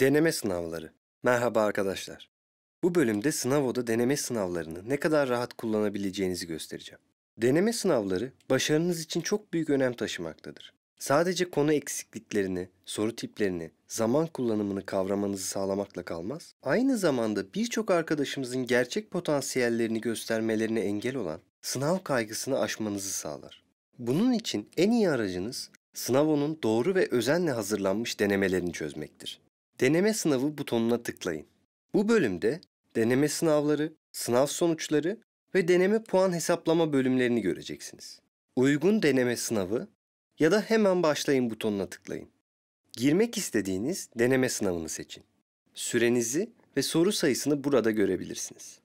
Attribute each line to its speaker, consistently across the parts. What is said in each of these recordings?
Speaker 1: Deneme sınavları. Merhaba arkadaşlar. Bu bölümde Sınavo'da deneme sınavlarını ne kadar rahat kullanabileceğinizi göstereceğim. Deneme sınavları başarınız için çok büyük önem taşımaktadır. Sadece konu eksikliklerini, soru tiplerini, zaman kullanımını kavramanızı sağlamakla kalmaz, aynı zamanda birçok arkadaşımızın gerçek potansiyellerini göstermelerine engel olan sınav kaygısını aşmanızı sağlar. Bunun için en iyi aracınız Sınavo'nun doğru ve özenle hazırlanmış denemelerini çözmektir. Deneme sınavı butonuna tıklayın. Bu bölümde deneme sınavları, sınav sonuçları ve deneme puan hesaplama bölümlerini göreceksiniz. Uygun deneme sınavı ya da hemen başlayın butonuna tıklayın. Girmek istediğiniz deneme sınavını seçin. Sürenizi ve soru sayısını burada görebilirsiniz.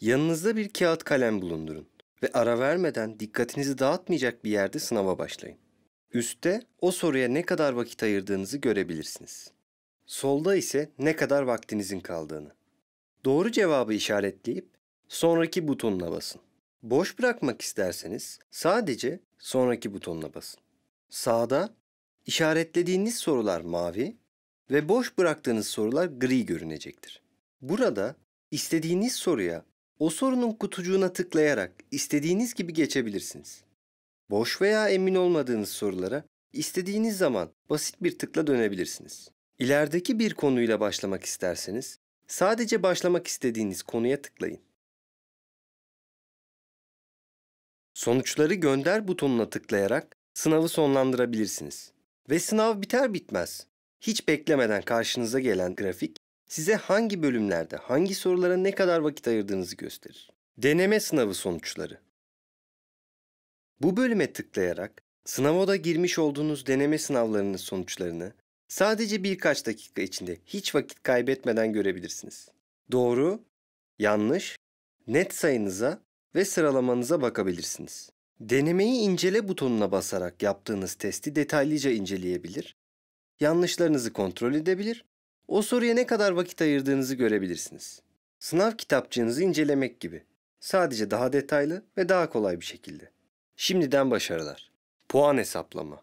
Speaker 1: Yanınızda bir kağıt kalem bulundurun ve ara vermeden dikkatinizi dağıtmayacak bir yerde sınava başlayın. Üstte o soruya ne kadar vakit ayırdığınızı görebilirsiniz. Solda ise ne kadar vaktinizin kaldığını. Doğru cevabı işaretleyip sonraki butonuna basın. Boş bırakmak isterseniz sadece sonraki butonuna basın. Sağda işaretlediğiniz sorular mavi ve boş bıraktığınız sorular gri görünecektir. Burada istediğiniz soruya o sorunun kutucuğuna tıklayarak istediğiniz gibi geçebilirsiniz. Boş veya emin olmadığınız sorulara istediğiniz zaman basit bir tıkla dönebilirsiniz. İlerideki bir konuyla başlamak isterseniz sadece başlamak istediğiniz konuya tıklayın. Sonuçları gönder butonuna tıklayarak sınavı sonlandırabilirsiniz. Ve sınav biter bitmez hiç beklemeden karşınıza gelen grafik size hangi bölümlerde hangi sorulara ne kadar vakit ayırdığınızı gösterir. Deneme sınavı sonuçları. Bu bölüme tıklayarak sınava girmiş olduğunuz deneme sınavlarının sonuçlarını sadece birkaç dakika içinde hiç vakit kaybetmeden görebilirsiniz. Doğru, yanlış, net sayınıza ve sıralamanıza bakabilirsiniz. Denemeyi incele butonuna basarak yaptığınız testi detaylıca inceleyebilir, yanlışlarınızı kontrol edebilir, o soruya ne kadar vakit ayırdığınızı görebilirsiniz. Sınav kitapçığınızı incelemek gibi. Sadece daha detaylı ve daha kolay bir şekilde. Şimdiden başarılar. Puan hesaplama.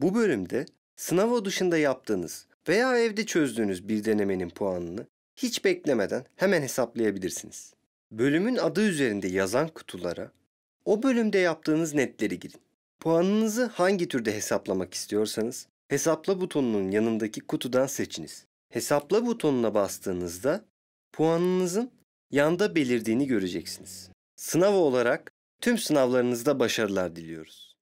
Speaker 1: Bu bölümde sınav dışında yaptığınız veya evde çözdüğünüz bir denemenin puanını hiç beklemeden hemen hesaplayabilirsiniz. Bölümün adı üzerinde yazan kutulara o bölümde yaptığınız netleri girin. Puanınızı hangi türde hesaplamak istiyorsanız hesapla butonunun yanındaki kutudan seçiniz. Hesapla butonuna bastığınızda puanınızın yanda belirdiğini göreceksiniz. Sınav olarak tüm sınavlarınızda başarılar diliyoruz.